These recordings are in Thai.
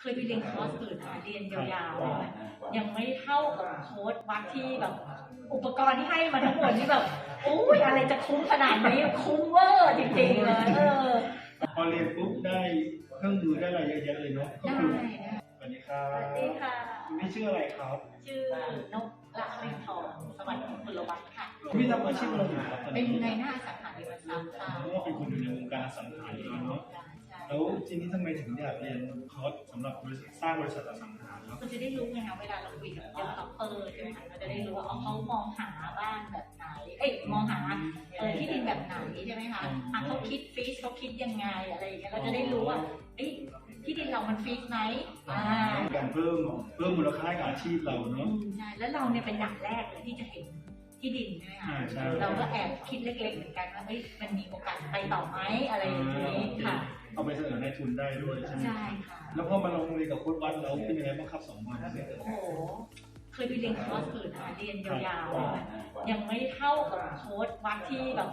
เคยไปเรียนคอร์สอื่นนะคะเรียนยาวๆอะยังไม่เท่ากับโค้ดวัดที่แบบ อุปกรณ์ที่ให้มาทั้งหมดนี่แบบโอ้ยอะไรจะคุ้มขนาดนี้คุ้มเวอร์จริงๆเลยเออพอเรียนปุ๊บได้เครื่องมือได้อะไรเยอะแยะเลยเนาะก็ได้คือนะสวัสดีครัสบวัสดีค่ะพี่ชื่ออะไรครับ ชื่อนกละรินทองสวัสดิ์พลวัฒน์ค่ะพี่ทำอาชีพอะไรอยู่ครับตอนเป็นนี้ในหน้าอสังหาริมทรัพย์ค่ะเพราะว่าเป็นคนอยู่ในวง การอสังหาริมเนาะใช่แล้วทีนี้ทำไมถึงอยากเรียนคอร์สสำหรับบริษัทสร้างบริษัทอสังหาครับคุณจะได้รู้ไงคะเวลาเราคุยกับเจ้าคัพเปอร์ใช่ไหมคะเราจะได้รู้ว่าอ๋อเขามองหาบ้านแบบไหน เอ้ยมองหาเออที่ดินแบบไหนใช่ไหมคะอะเขาคิดฟีสเขาคิดยังไงอะไรอย่างเงี้ยเราจะได้รู้ว่าเอ้ยที่ดินเรามันฟีสไหมอ่าการเพิ่มเพิ่มมูลค่าให้กับอาชีพเราอืเนาะมใช่แล้วเราเนี่ยเป็นอย่างแรกเลยที่จะเห็น ที่ดินใช่ไหมคะอ่าใช่เราก็แอบคิดเล็กๆเหมือนกันว่าเอ้ยมันมีโอกาสไปต่อไหมอะไรอย่างนี้ค่ะ เอาไปเสนอในทุนได้ด้วยใช่ไหมใช่ค่ะ แล้วพอมาลงเรียนกับโค้ชวัดแล้วเป็นยังไงบ้างครับสองวันเนี่ยโอ้โหเคยไปเรียนคอร์สอื่นนะคะเรียนยาวๆอะยังไม่เท่ากับโค้ดวัดที่แบบ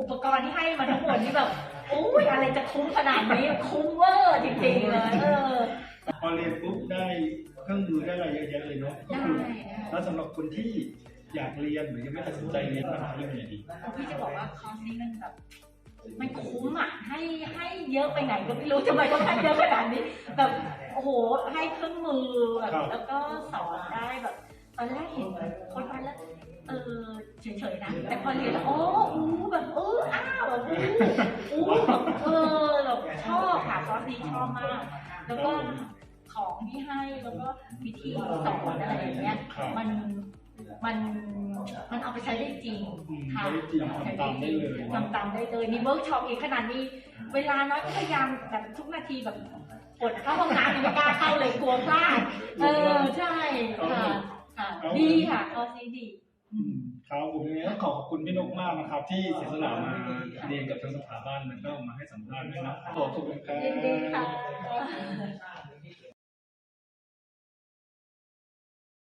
อุปกรณ์ที่ให้มาทั้งหมดนี่แบบโอ้ยอะไรจะคุ้มขนาดนี้คุ้มเวอร์จริงๆเลยเออพอเรียนปุ๊บได้เครื่องมือได้อะไรเยอะแยะเลยเนาะก็ได้คือนะแล้วสำหรับคนที่ อยากเรียนหรือยังไม่ตัดสินใจเรียนนะครับเรื่องไหนดีพี่จะบอกว่าคอร์สนี้มันแบบมันคุ้มอะให้ให้เยอะไปไหนก็ไม่รู้ทำไมต้องให้เยอะขนาดนี้แบบโอ้โหให้เครื่องมือแบบแล้วก็สอนได้แบบตอนแรกเห็นโค้ดวัดแล้วเออเฉยๆนะแต่พอเรียนแล้วโอ้อู้แบบเอออ้าวแบบอู้อู้แบบเออแบบชอบค่ะคอร์สนี้ชอบมาก แล้วก็ของที่ให้แล้วก็วิธีสอนอะไร มันมันเอาไปใช้ได้จริงอืมค่ะใช้ได้จริงทำตามได้เลยทำตามได้เลยมีเวิร์กช็อปอีกขนาดนี้ เวลาน้อยก็พยายามแบบทุกนาทีแบบกดเข้าห้องน้ำยังไม่กล้าเข้าเลยกลัวพลาดเออใช่ค่ะค่ะดีค่ะคอร์สนี้ดีอืมครับผมยังไงต้องขอขอบคุณพี่นกมากนะครับ ที่เสียสละมาเรียนกับทางสถาบันแล้วก็มาให้สัมภาษณ์ด้วยนะขอบคุณครับยินดีค่ะ